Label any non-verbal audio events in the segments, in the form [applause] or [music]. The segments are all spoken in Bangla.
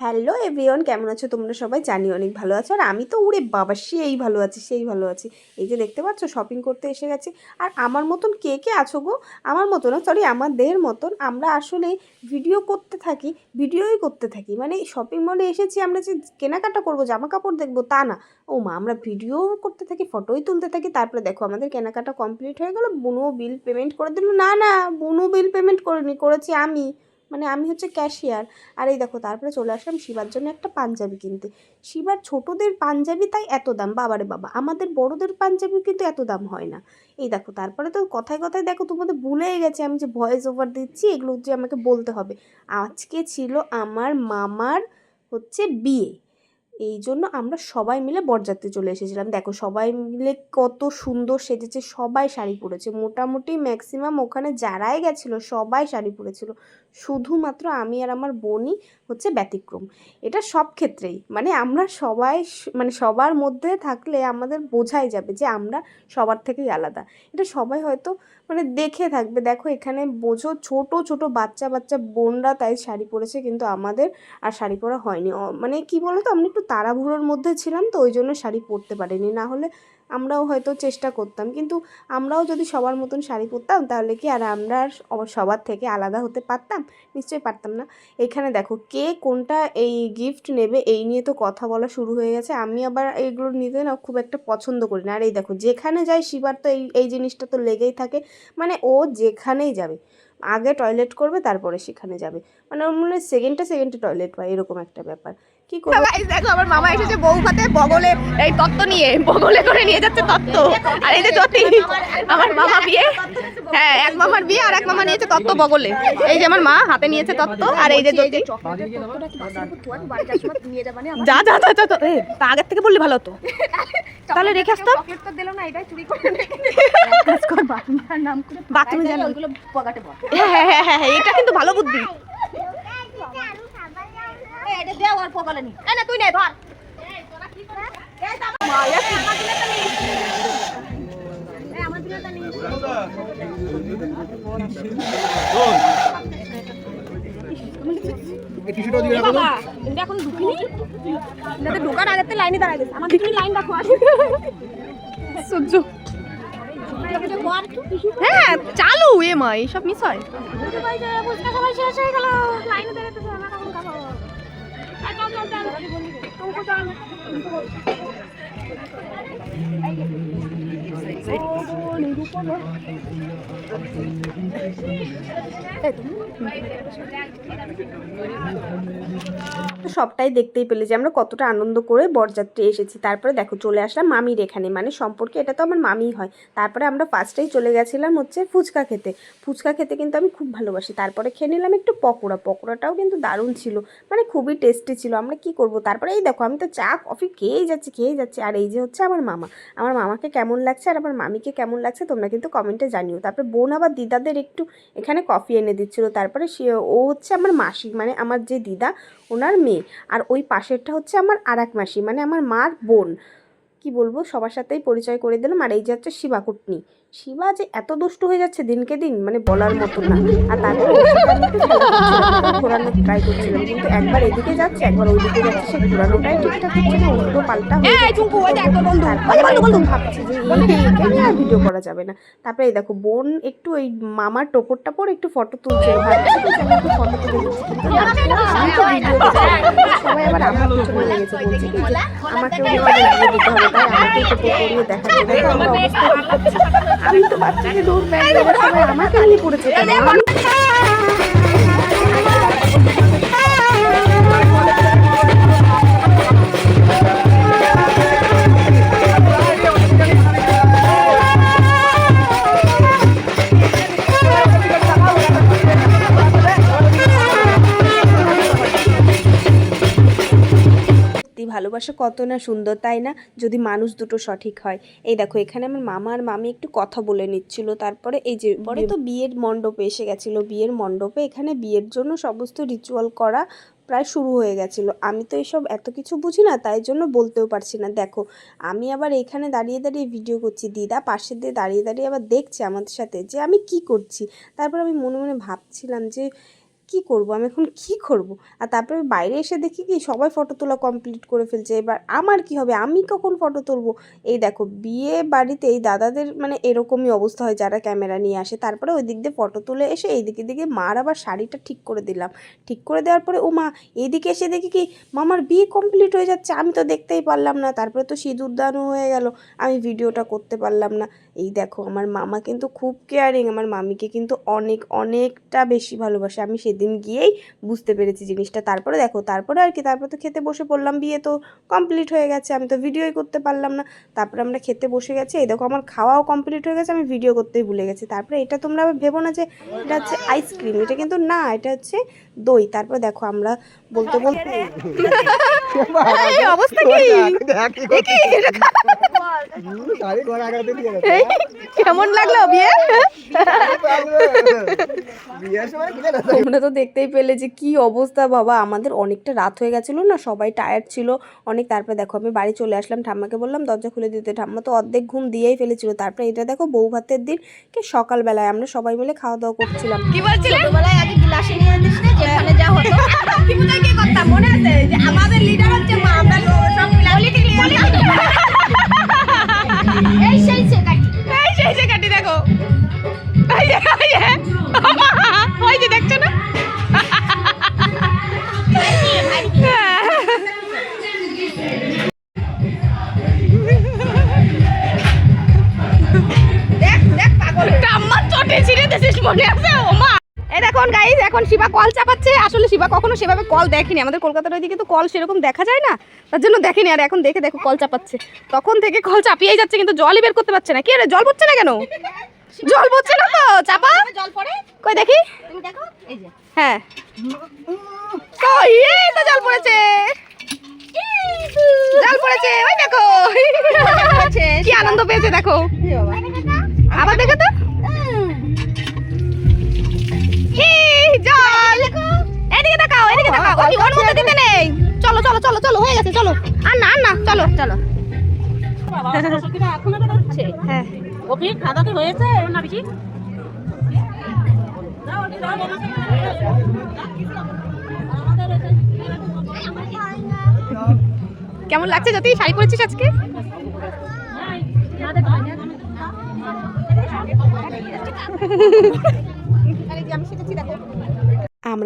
হ্যালো এভরিওয়ান, কেমন আছো? তোমরা সবাই জানি অনেক ভালো আছো। আর আমি তো উড়ে বাবা, সেই ভালো আছি, সেই ভালো আছি। এই যে দেখতে পাচ্ছ শপিং করতে এসে গেছি। আর আমার মতন কে কে আছো গো? আমার মতন সরি আমাদের মতন আমরা আসলে ভিডিও করতে থাকি ভিডিওই করতে থাকি। মানে শপিং মলে এসেছি আমরা যে কেনাকাটা করব জামা কাপড় দেখব, তা না। ও মা, আমরা ভিডিও করতে থাকি ফটোই তুলতে থাকি, তারপরে দেখো আমাদের কেনাকাটা কমপ্লিট হয়ে গেলো, বুনো বিল পেমেন্ট করে দিল। না না, বুনো বিল পেমেন্ট করিনি, করেছি আমি। মানে আমি হচ্ছে ক্যাশিয়ার আর এই দেখো তারপরে চলে আসলাম শিবার জন্য একটা পাঞ্জাবি কিনতে। শিবার ছোটদের পাঞ্জাবি তাই এত দাম, বাবারে বাবা, আমাদের বড়দের পাঞ্জাবি কিন্তু এত দাম হয় না। এই দেখো তারপরে তো কথায় কথায় দেখো তোমাদের ভুলে গেছে আমি যে ভয়েস ওভার দিচ্ছি, এগুলো যে আমাকে বলতে হবে। আজকে ছিল আমার মামার হচ্ছে বিয়ে। এই জন্য আমরা সবাই মিলে বরযাত্রী চলে এসেছিলাম। দেখো, সবাই মিলে কত সুন্দর সেজেছে, সবাই শাড়ি পরেছে। মোটামুটি ম্যাক্সিমাম ওখানে যারাই গেছিল, সবাই শাড়ি পরেছিল। শুধুমাত্র আমি আর আমার বোনই হচ্ছে ব্যতিক্রম। এটা সব ক্ষেত্রেই। মানে আমরা সবাই মানে সবার মধ্যে থাকলে আমাদের বোঝাই যাবে যে আমরা সবার থেকেই আলাদা। এটা সবাই হয়তো মানে দেখে থাকবে। দেখো, এখানে বোঝো, ছোট ছোট বাচ্চা বাচ্চা বোনরা তাই শাড়ি পরেছে, কিন্তু আমাদের আর শাড়ি পরা হয়নি। মানে কি বলো তো আমরা একটু তাড়াহুড়োর মধ্যে ছিলাম তো ওই জন্য শাড়ি পরতে পারিনি। না হলে আমরাও হয়তো চেষ্টা করতাম। কিন্তু আমরাও যদি সবার মতন শাড়ি পরতাম, তাহলে কি আর আমরা সবার থেকে আলাদা হতে পারতাম? নিশ্চয়ই পারতাম না। এখানে দেখো, কে কোনটা এই গিফট নেবে এই নিয়ে তো কথা বলা শুরু হয়ে গেছে। আমি আবার এইগুলো নিতে না খুব একটা পছন্দ করি না। আর এই দেখো, যেখানে যাই শিবার তো এই এই জিনিসটা তো লেগেই থাকে। মানে ও যেখানেই যাবে, আগে টয়লেট করবে, তারপরে সেখানে যাবে। মানে ওর মনে হয় সেকেন্ডটা সেকেন্ডে টয়লেট পায় এরকম একটা ব্যাপার। কি করব? দেখো আমার মামা এসেছে বউ ভাতে বগলে এই তত্ত্ব নিয়ে বগলে করে নিয়ে যাচ্ছে তত্ত্ব। আর এই যে জ্যোতি আমার মামা বিয়ে। হ্যাঁ এক মামার বিয়ে আর এক মামা নিয়েছে তত্ত্ব বগলে। এই যে আমার মা হাতে নিয়েছে তত্ত্ব আর এই যে জ্যোতি যা যা যা যা। তা আগের থেকে বললে ভালো হতো। [laughs] তাহলে রেখে আসতাম। বাথরুমে যান হ্যাঁ হ্যাঁ হ্যাঁ হ্যাঁ হ্যাঁ, এটা কিন্তু ভালো বুদ্ধি। তুই নে ধর। বাবা এটা এখন ঢুকিনি? ঢোকার আগে লাইনে দাঁড়ায় গেছে। আমার লাইন রাখো সহ্য। হ্যাঁ চালু এ মা এইসব মিস হয়। এই তো সবটাই দেখতেই পেলে যে আমরা কতটা আনন্দ করে বরযাত্রী এসেছি। তারপরে দেখো চলে আসলাম মামির এখানে। মানে সম্পর্কে এটা তো আমার মামিই হয়। তারপরে আমরা ফার্স্টেই চলে গেছিলাম হচ্ছে ফুচকা খেতে। ফুচকা খেতে কিন্তু আমি খুব ভালোবাসি। তারপরে খেয়ে নিলাম একটু পকোড়া। পকোড়াটাও কিন্তু দারুণ ছিল। মানে খুবই টেস্টি ছিল। আমরা কি করব? তারপরে এই দেখো, আমি তো চা কফি খেয়েই যাচ্ছি খেয়েই যাচ্ছি। আর এই যে হচ্ছে আমার মামা। আমার মামাকে কেমন লাগছে আর আমার মামিকে কেমন লাগছে তোমরা কিন্তু কমেন্টে জানিও। তারপরে বোন আবার দিদাদের একটু এখানে কফি এনে দিচ্ছিল। তারপরে সে, ও হচ্ছে আমার মাসি। মানে আমার যে দিদা, ওনার মেয়ে। আর ওই পাশেরটা হচ্ছে আমার আর এক মাসি মানে আমার মার বোন। কি বলব? সবার সাথেই পরিচয় করে দিলাম। আর এই যে হচ্ছে শিবা কুটনি শিবা যে এত দুষ্ট হয়ে যাচ্ছে দিনকে দিন মানে বলার মতো না। আর তারপরে ঘোরানোর ট্রাই করছিলাম কিন্তু একবার এদিকে যাচ্ছে একবার ওইদিকে যাচ্ছে সে ঘোরানোটাই ঠিকঠাক হচ্ছে না উল্টো পাল্টা হয়ে ভাবছি যে আর ভিডিও করা যাবে না। তারপরে এই দেখো বোন একটু ওই মামার টোপর টাপর একটু ফটো তুলছে একটু ফটো তুলে সবাই আবার আমার পিছনে লেগেছে বলছে কি আমাকে ওইভাবে ভিডিও দিতে হবে তাই আমাকে টোপর করিয়ে দেখাচ্ছে দেখো আমার অবস্থা কি। করছে। আমি তো বাচ্চাকে দৌড় ব্যাগ দেবো সবাই আমাকে নিয়ে পড়েছে ভালোবাসা কত না সুন্দর তাই না? যদি মানুষ দুটো সঠিক হয়। এই দেখো এখানে আমার মামা আর মামি একটু কথা বলে নিচ্ছিল। তারপরে এই যে পরে তো বিয়ের মণ্ডপে এসে গেছিল। বিয়ের মণ্ডপে এখানে বিয়ের জন্য সমস্ত রিচুয়াল করা প্রায় শুরু হয়ে গেছিল। আমি তো এসব এত কিছু বুঝি না তাই জন্য বলতেও পারছি না। দেখো আমি আবার এখানে দাঁড়িয়ে দাঁড়িয়ে ভিডিও করছি। দিদা পাশে দিয়ে দাঁড়িয়ে দাঁড়িয়ে আবার দেখছে আমাদের সাথে যে আমি কি করছি। তারপর আমি মনে মনে ভাবছিলাম যে কি করব? আমি এখন কি করব? আর তারপরে বাইরে এসে দেখি কি সবাই ফটো তোলা কমপ্লিট করে ফেলছে। এবার আমার কি হবে? আমি কখন ফটো তুলবো? এই দেখো, বিয়ে বাড়িতে এই দাদাদের মানে এরকমই অবস্থা হয় যারা ক্যামেরা নিয়ে আসে। তারপরে ওই দিক দিয়ে ফটো তুলে এসে এই দিকে দিকে মার আবার শাড়িটা ঠিক করে দিলাম। ঠিক করে দেওয়ার পরে, ও মা এইদিকে এসে দেখি কি মামার বিয়ে কমপ্লিট হয়ে যাচ্ছে। আমি তো দেখতেই পারলাম না। তারপরে তো সিঁদুর দানও হয়ে গেল। আমি ভিডিওটা করতে পারলাম না। এই দেখো, আমার মামা কিন্তু খুব কেয়ারিং আমার মামিকে কিন্তু অনেক, অনেকটা বেশি ভালোবাসে। আমি সেদিন গিয়েই বুঝতে পেরেছি জিনিসটা। তারপরে দেখো তারপরে আর কি তারপরে তো খেতে বসে পড়লাম বিয়ে তো কমপ্লিট হয়ে গেছে আমি তো ভিডিওই করতে পারলাম না। তারপরে আমরা খেতে বসে গেছি এই দেখো আমার খাওয়াও কমপ্লিট হয়ে গেছে আমি ভিডিও করতেই ভুলে গেছি। তারপরে এটা তোমরা আবার ভেবো না যে এটা হচ্ছে আইসক্রিম এটা কিন্তু না এটা হচ্ছে দই। তারপরে দেখো আমরা বলতে বলতে [laughs] অবস্থা কি? কেমন লাগল বিয়ে? তোমরা তো দেখতেই পেলে যে কি অবস্থা বাবা। আমাদের অনেকটা রাত হয়ে গেছিল না সবাই টায়ার্ড ছিল। অনেক তারপরে দেখো আমি বাড়ি চলে আসলাম ঠাম্মাকে বললাম দরজা খুলে দিতে। ঠাম্মা তো অর্ধেক ঘুম দিয়েই ফেলেছিল। তারপরে এটা দেখো বউ ভাতের দিন কি সকালবেলায়। আমরা সবাই মিলে খাওয়া দাওয়া করছিলাম। কি বলছিলেন? ছোটবেলায় আগে গ্লাসে নিয়ে দিস না যেখানে যা হতো। মনে আছে ও মা! এই দেখুন গাইজ এখন শিবা কল চাপাচ্ছে। আসলে শিবা কখনো সেভাবে কল দেখেনি। আমাদের কলকাতার ওইদিকে তো কল সেরকম দেখা যায় না। তার জন্য দেখেনি আর এখন দেখে দেখো কল চাপাচ্ছে। তখন থেকে কল চাপিয়েই যাচ্ছে কিন্তু জলই বের করতে পারছে না। কি রে জল পড়ছে না কেন? জল পড়ছে না তো? চাপা। জল পড়ে? কই দেখি? তুমি দেখো? এই যে। হ্যাঁ। কই? এই তো জল পড়েছে। জল পড়েছে ওই দেখো। কি আনন্দ পেয়েছে দেখো। আবার দেখো তো। ওর মধ্যে দিতে নেই চলো চলো চলো চলো হয়ে গেছে চলো। আর না আর না চলো চলো হ্যাঁ। ওকে হয়েছে না বেশি কেমন লাগছে যদি শাড়ি পরেছিস আজকে?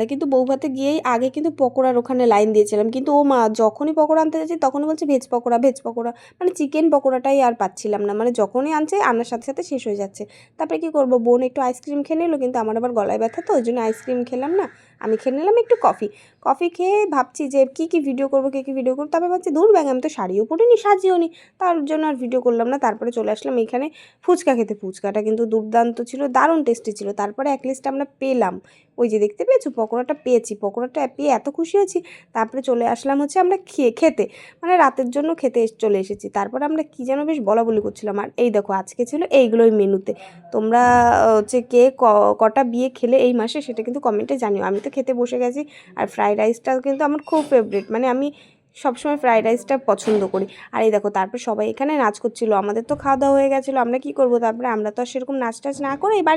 আমরা কিন্তু বৌভাতে গিয়েই আগে কিন্তু পকোড়ার ওখানে লাইন দিয়েছিলাম। কিন্তু ও মা যখনই পকোড়া আনতে যাচ্ছি, তখনই বলছে ভেজ পকোড়া ভেজ পকোড়া। মানে চিকেন পকোড়াটাই আর পাচ্ছিলাম না। মানে যখনই আনছে, আনার সাথে সাথে শেষ হয়ে যাচ্ছে। তারপরে কি করব? বোন একটু আইসক্রিম খেয়ে নিল, কিন্তু আমার আবার গলায় ব্যথা তো, ওই জন্য আইসক্রিম খেলাম না। আমি খেয়ে নিলাম একটু কফি কফি খেয়ে ভাবছি যে কী কী ভিডিও করব, কী কী ভিডিও করব? তারপরে ভাবছি দূর ব্যাগ আমি তো শাড়িও পরিনি, সাজিও নি। তার জন্য আর ভিডিও করলাম না। তারপরে চলে আসলাম এখানে ফুচকা খেতে। ফুচকাটা কিন্তু দুর্দান্ত ছিল, দারুণ টেস্টি ছিল। তারপরে এক লিস্ট আমরা পেলাম। ওই যে দেখতে পেয়েছ পকোড়াটা পেয়েছি, পকোড়াটা পেয়ে এত খুশি হয়েছি, তারপরে চলে আসলাম হচ্ছে আমরা খেয়ে খেতে। মানে রাতের জন্য খেতে চলে এসেছি। তারপরে আমরা কী যেন বেশ বলা বলি করছিলাম। আর এই দেখো, আজকে ছিল এইগুলোই মেনুতে। তোমরা হচ্ছে কে কটা বিয়ে খেলে এই মাসে সেটা কিন্তু কমেন্টে জানিও। আমি তো খেতে বসে গেছি। আর ফ্রাইড রাইসটা কিন্তু আমার খুব ফেভারিট মানে আমি সবসময় ফ্রাইড রাইসটা পছন্দ করি। আর এই দেখো, তারপর সবাই এখানে নাচ করছিল। আমাদের তো খাওয়া দাওয়া হয়ে গেছিল। আমরা কি করব? তারপরে আমরা তো সেরকম নাচ টাচ না করে এবার